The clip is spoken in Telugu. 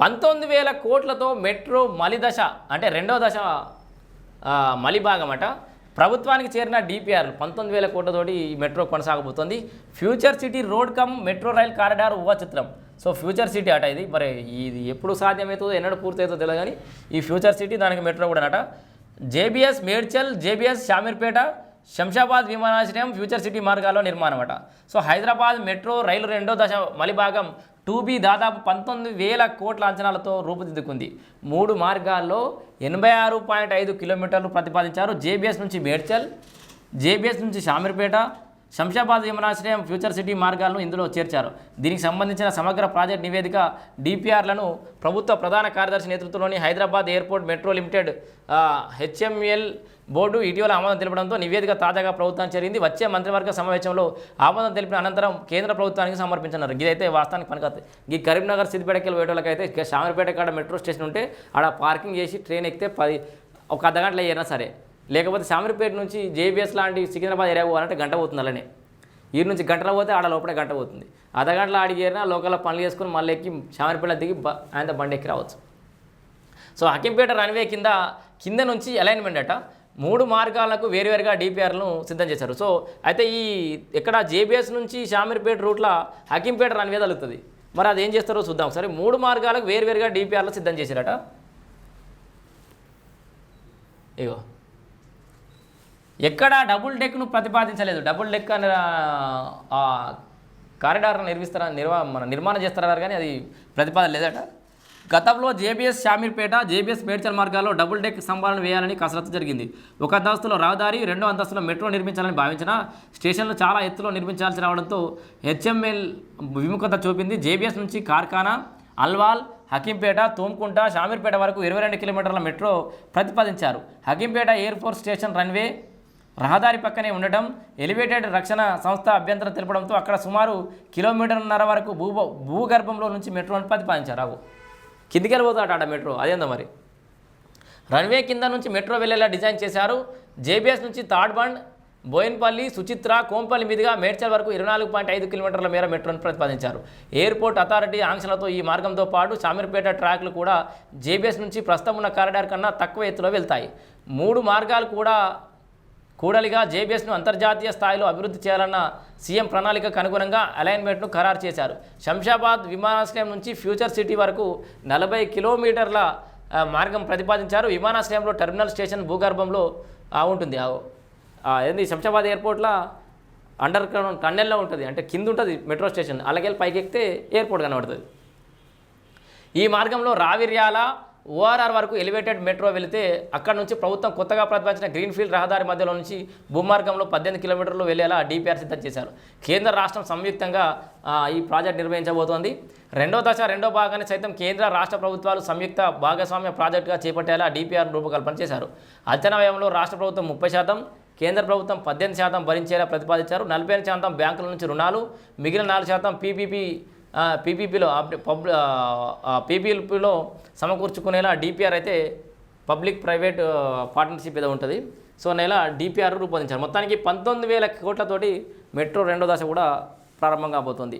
పంతొమ్మిది వేల కోట్లతో మెట్రో మలిదశ అంటే రెండవ దశ మలిభాగం అట ప్రభుత్వానికి చేరిన డిపిఆర్ పంతొమ్మిది వేల కోట్లతోటి ఈ metro కొనసాగబోతుంది. Future city road cum metro rail corridor ఊహ చిత్రం. సో ఫ్యూచర్ సిటీ అట ఇది. మరి ఇది ఎప్పుడు సాధ్యమవుతుందో ఎన్నడూ పూర్తవుతుందో తెలియదు కానీ ఈ ఫ్యూచర్ సిటీ దానికి మెట్రో కూడా అట జేబీఎస్ మేడ్చల్ జేబీఎస్ షామీర్పేట శంషాబాద్ విమానాశ్రయం ఫ్యూచర్ సిటీ మార్గాల్లో నిర్మాణం అట. సో హైదరాబాద్ మెట్రో రైలు రెండో దశ మలిభాగం టూ బి దాదాపు పంతొమ్మిది వేల కోట్ల అంచనాలతో రూపుదిద్దుకుంది. మూడు మార్గాల్లో ఎనభై ఆరు పాయింట్ ఐదు కిలోమీటర్లు ప్రతిపాదించారు జేబీఎస్ నుంచి మేడ్చల్ జేబీఎస్ నుంచి షామీర్పేట శంషాబాద్ విమానాశ్రయం ఫ్యూచర్ సిటీ మార్గాలను ఇందులో చేర్చారు. దీనికి సంబంధించిన సమగ్ర ప్రాజెక్ట్ నివేదిక డిపిఆర్లను ప్రభుత్వ ప్రధాన కార్యదర్శి నేతృత్వంలోని Hyderabad airport metro limited HML board ఇటీవల ఆమోదం తెలపడంతో నివేదిక తాజాగా ప్రభుత్వానికి చేరింది. వచ్చే మంత్రివర్గ సమావేశంలో ఆమోదం తెలిపిన అనంతరం కేంద్ర ప్రభుత్వానికి సమర్పించనున్నారు. ఇదైతే వాస్తవానికి పనికొస్తుంది ఈ కరీంనగర్ సిద్దిపేటకి వేటోళ్ళకైతే షామీర్పేట కాడ మెట్రో స్టేషన్ ఉంటే ఆడ పార్కింగ్ చేసి ట్రైన్ ఎక్కితే పది ఒక అర్ధ గంటలో అయినా సరే లేకపోతే శామరిపేట నుంచి జేబీఎస్ లాంటి సికింద్రాబాద్ ఏరియా పోవాలంటే గంట పోతుంది అలానే. ఈ నుంచి గంటలో పోతే ఆడ లోపల గంట పోతుంది. అర్ధ గంటలో ఆడిగేరినా లోకల్లో పనులు చేసుకుని మళ్ళీ ఎక్కి శామరిపేట దిగి ఆయన బండి ఎక్కి రావచ్చు. సో హకింపేట రన్వే కింద కింద నుంచి అలైన్మెంట్ అట. మూడు మార్గాలకు వేరువేరుగా డిపిఆర్లను సిద్ధం చేశారు. సో అయితే ఈ ఇక్కడ జేబీఎస్ నుంచి షామీర్పేట రూట్లో హకింపేట రన్వే తగులుతుంది మరి అది ఏం చేస్తారో చూద్దాం. ఒకసారి మూడు మార్గాలకు వేరువేరుగా డిపిఆర్లు సిద్ధం చేశారట. ఇగో. ఎక్కడా డబుల్ డెక్ను ప్రతిపాదించలేదు. డబుల్ డెక్ అనే కారిడార్ను నిర్మిస్తారా నిర్వా మన నిర్మాణం చేస్తారన్నారు కానీ అది ప్రతిపాదన లేదట. గతంలో జేబీఎస్ షామీర్పేట జేబీఎస్ మేడ్చల్ మార్గాల్లో డబుల్ డెక్ స్తంభాలను వేయాలని కసరత్తు జరిగింది. ఒక అంతస్తులో రహదారి రెండో అంతస్తులో మెట్రో నిర్మించాలని భావించిన స్టేషన్లు చాలా ఎత్తులో నిర్మించాల్సి రావడంతో హెచ్ఎంఎల్ విముఖత చూపింది. జేబీఎస్ నుంచి కార్ఖానా అల్వాల్ హకీంపేట తోమ్కుంట షామీర్పేట వరకు ఇరవై రెండు కిలోమీటర్ల మెట్రో ప్రతిపాదించారు. Hakimpet air force station runway రహదారి పక్కనే ఉండటం ఎలివేటెడ్ రక్షణ సంస్థ అభ్యంతరం తెలపడంతో అక్కడ సుమారు కిలోమీటర్న్నర వరకు భూ భూగర్భంలో నుంచి మెట్రోను ప్రతిపాదించారు అవు కిందికి వెళ్ళిపోతాడు ఆడ మెట్రో. అదేందో మరి? రన్వే కింద నుంచి మెట్రో వెళ్ళేలా డిజైన్ చేశారు. జేబీఎస్ నుంచి తాడ్బండ్ బోయిన్పల్లి సుచిత్ర కోంపల్లి మీదుగా మేడ్చల్ వరకు ఇరవై నాలుగు పాయింట్ ఐదు కిలోమీటర్ల మేర మెట్రోను ప్రతిపాదించారు. ఎయిర్పోర్ట్ అథారిటీ ఆంక్షలతో ఈ మార్గంతో పాటు షామీర్పేట ట్రాక్లు కూడా జేబీఎస్ నుంచి ప్రస్తుతం ఉన్న కారిడార్ కన్నా తక్కువ ఎత్తులో వెళ్తాయి. మూడు మార్గాలు కూడా కూడలిగా జేబీఎస్ను అంతర్జాతీయ స్థాయిలో అభివృద్ధి చేయాలన్న సీఎం ప్రణాళికకు అనుగుణంగా అలైన్మెంట్ను ఖరారు చేశారు. శంషాబాద్ విమానాశ్రయం నుంచి ఫ్యూచర్ సిటీ వరకు నలభై కిలోమీటర్ల మార్గం ప్రతిపాదించారు. విమానాశ్రయంలో టెర్మినల్ స్టేషన్ భూగర్భంలో ఉంటుంది. ఆ, ఏంది? శంషాబాద్ ఎయిర్పోర్ట్లో అండర్ గ్రౌండ్ టన్నెల్లో ఉంటుంది. అంటే కింద ఉంటుంది మెట్రో స్టేషన్. అలాగే పైకి ఎక్కితే ఎయిర్పోర్ట్ కనబడుతుంది. ఈ మార్గంలో రావిర్యాల ఓఆర్ఆర్ వరకు ఎలివేటెడ్ మెట్రో వెళితే అక్కడ నుంచి ప్రభుత్వం కొత్తగా ప్రతిపాదించిన గ్రీన్ఫీల్డ్ రహదారి మధ్యలో నుంచి భూమార్గంలో పద్దెనిమిది కిలోమీటర్లు వెళ్ళేలా డిపిఆర్ సిద్ధం చేశారు. కేంద్ర రాష్ట్రం సంయుక్తంగా ఈ ప్రాజెక్ట్ నిర్వహించబోతోంది. రెండో దశ రెండో భాగాన్ని సైతం కేంద్ర రాష్ట్ర ప్రభుత్వాలు సంయుక్త భాగస్వామ్య ప్రాజెక్టుగా చేపట్టేలా డిపిఆర్ రూపకల్పన చేశారు. అంచనా వ్యయంలో రాష్ట్ర ప్రభుత్వం ముప్పై శాతం కేంద్ర ప్రభుత్వం పద్దెనిమిది శాతం భరించేలా ప్రతిపాదించారు. నలభై శాతం బ్యాంకుల నుంచి రుణాలు మిగిలిన నాలుగు శాతం పీపీపీ పీపీపీలో పబ్ పీపీపీలో సమకూర్చుకునేలా డిపిఆర్ అయితే పబ్లిక్ ప్రైవేట్ పార్ట్నర్షిప్ ఏదో ఉంటుంది. సో నెల డిపిఆర్ రూపొందించారు. మొత్తానికి పంతొమ్మిది వేల కోట్లతోటి మెట్రో రెండో దశ కూడా ప్రారంభం కాబోతోంది.